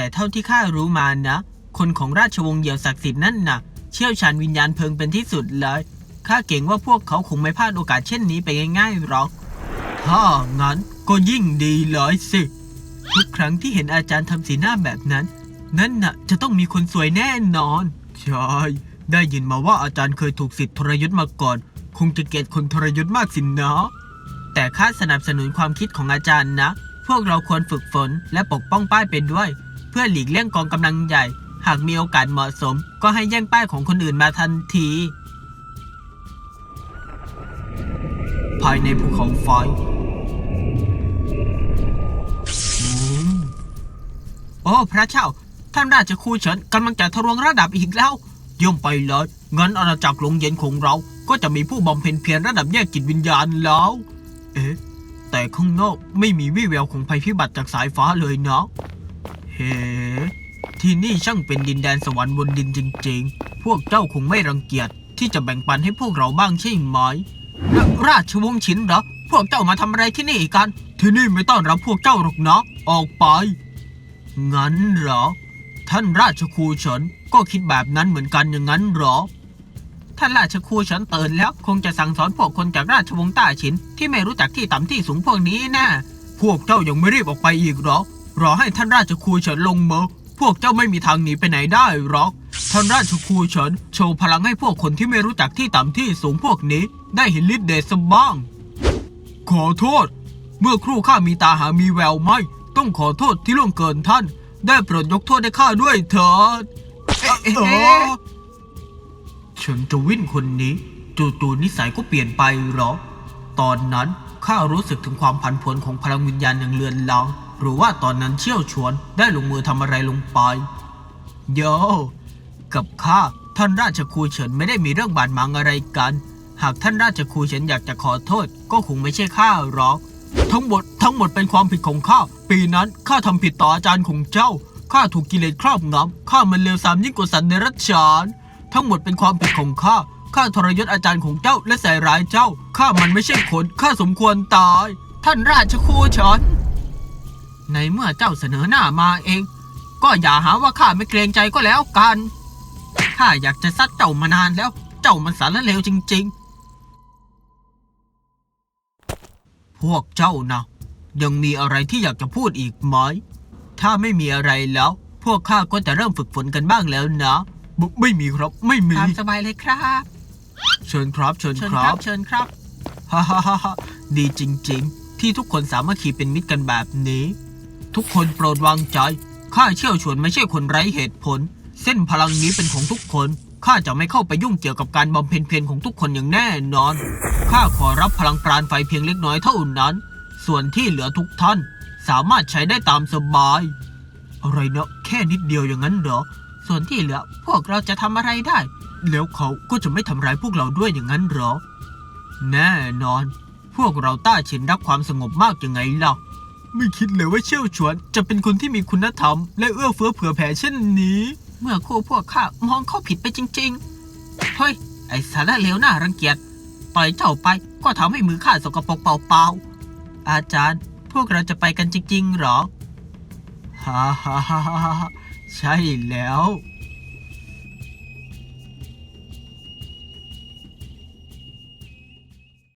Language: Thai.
แต่เท่าที่ข้ารู้มานะ คนของราชวงศ์เหยี่ยวศักดิ์สิทธิ์นั่นน่ะ เชี่ยวชาญวิญญาณเพลิงเป็นที่สุดเลยข้าเก่งว่าพวกเขาคงไม่พลาดโอกาสเช่นนี้ไปง่ายๆหรอก ถ้างั้นก็ยิ่งดีเลยสิ ทุกครั้งที่เห็นอาจารย์ทำสีหน้าแบบนั้น นั่นน่ะจะต้องมีคนสวยแน่นอน ใช่ ได้ยินมาว่าอาจารย์เคยถูกสิทธิ์ทรยศมาก่อน คงจะเกลียดคนทรยศมากสินนะแต่ข้าสนับสนุนความคิดของอาจารย์นะ พวกเราควรฝึกฝนและปกป้องป้ายไปด้วย เพื่อหลีกเลี่ยงกองกำลังใหญ่ หากมีโอกาสเหมาะสม ก็ให้แย่งป้ายของคนอื่นมาทันที ภายในภูเขาไฟโอ้พระเจ้า ท่านราชครูเฉินกำลังจะทะลวงระดับอีกแล้วเยี่ยมไปเลยงั้นอาณาจักรหลงเย็นของเรา ก็จะมีผู้บำเพ็ญเพียรระดับแยกจิตวิญญาณแล้ว เอ๊ะ แต่ข้างนอกไม่มีวี่แววของภัยพิบัติจากสายฟ้าเลยเนาะ ที่นี่ช่างเป็นดินแดนสวรรค์บนดินจริง ๆ พวกเจ้าคงไม่รังเกียจที่จะแบ่งปันให้พวกเราบ้างใช่ไหมรราชวงศ์ชินเหรอ พวกเจ้ามาทำอะไรที่นี่กัน ที่นี่ไม่ต้อนรับพวกเจ้าหรอกนะ ออกไป งั้นเหรอ ท่านราชครูเฉินก็คิดแบบนั้นเหมือนกันอย่างนั้นเหรอ ท่านราชครูเฉินเตือนแล้วคงจะสั่งสอนพวกคนจากราชวงศ์ต้าฉินที่ไม่รู้จักที่ต่ำที่สูงพวกนี้แน่พวกเจ้ายังไม่รีบออกไปอีกเหรอ รอให้ท่านราชครูเฉินลงมือพวกเจ้าไม่มีทางหนีไปไหนได้หรอก ท่านราชครูเฉินโชว์พลังให้พวกคนที่ไม่รู้จักที่ต่ำที่สูงพวกนี้ ได้เห็นฤทธิ์เดชสบ้าง ขอโทษ เมื่อครู่ข้ามีตาหามีแววไม่ ต้องขอโทษที่ล่วงเกินท่าน ได้โปรดยกโทษให้ข้าด้วยเถิดเอ๊ะเฉินจะวินคนนี้ จู่ๆนิสัยก็เปลี่ยนไปหรอ ตอนนั้นข้ารู้สึกถึงความผันผวนของพลังวิญญาณอย่างเลือนลาง หรือว่าตอนนั้นเชี่ยวชวนได้ลงมือทำอะไรลงไป โย กับข้าท่านราชครูเฉินไม่ได้มีเรื่องบาดหมางอะไรกัน หากท่านราชครูเฉินอยากจะขอโทษ ก็คงไม่ใช่ข้าหรอก ทั้งหมดทั้งหมดเป็นความผิดของข้า ปีนั้นข้าทำผิดต่ออาจารย์ของเจ้า ข้าถูกกิเลสครอบงำข้ามันเลวทรามยิ่งกว่าสัตว์ในรัจฉานทั้งหมดเป็นความผิดของข้า ข้าทรยศอาจารย์ของเจ้าและใส่ร้ายเจ้า ข้ามันไม่ใช่คน ข้าสมควรตาย ท่านราชครูเฉิน ในเมื่อเจ้าเสนอหน้ามาเอง ก็อย่าหาว่าข้าไม่เกรงใจก็แล้วกัน ข้าอยากจะซัดเจ้ามานานแล้ว เจ้ามันสารเลวจริง ๆ พวกเจ้านะยังมีอะไรที่อยากจะพูดอีกไหม ถ้าไม่มีอะไรแล้ว พวกข้าก็จะเริ่มฝึกฝนกันบ้างแล้วนะบไม่มีครับ ไม่มี ตามสบายเลยครับ เชิญครับ เชิญเชิญคครัรับ บเชิญครับ ฮ่าฮ่าฮ่าฮ่าดีจริง ๆ ที่ทุกคนสามัคคีเป็นมิตรกันแบบนี้ ทุกคนโปรดวางใจ ข้าเชี่ยวชวนไม่ใช่คนไร้เหตุผล เส้นพลังนี้เป็นของทุกคน ข้าจะไม่เข้าไปยุ่งเกี่ยวกับการบำเพ็ญเพียรของทุกคนอย่างแน่นอน ข้าขอรับพลังปราณไฟเพียงเล็กน้อยเท่านั้น ส่วนที่เหลือทุกท่าน สามารถใช้ได้ตามสบาย อะไรนะแค่นิดเดียวอย่างนั้นเหรอ ส่วนที่เหลือพวกเราจะทำอะไรได้ แล้วเขาก็จะไม่ทำร้ายพวกเราด้วยอย่างนั้นเหรอ แน่นอน พวกเราต้าฉินรักความสงบมากยังไงล่ะ ไม่คิดเลยว่าเชี่ยวชวน จะเป็นคนที่มีคุณธรรม และเอื้อเฟื้อเผื่อแผ่เช่นนี้ เมื่อครูพวกข้ามองเขาผิดไปจริง ๆ เฮ้ย ไอสาระเลวน่ารังเกียจปล่อยเจ้าไปก็ทำให้มือข้าสกปรกเปล่าๆอาจารย์ พวกเราจะไปกันจริงๆหรอฮ่าฮ่าฮ่าฮ่าใช่แล้ว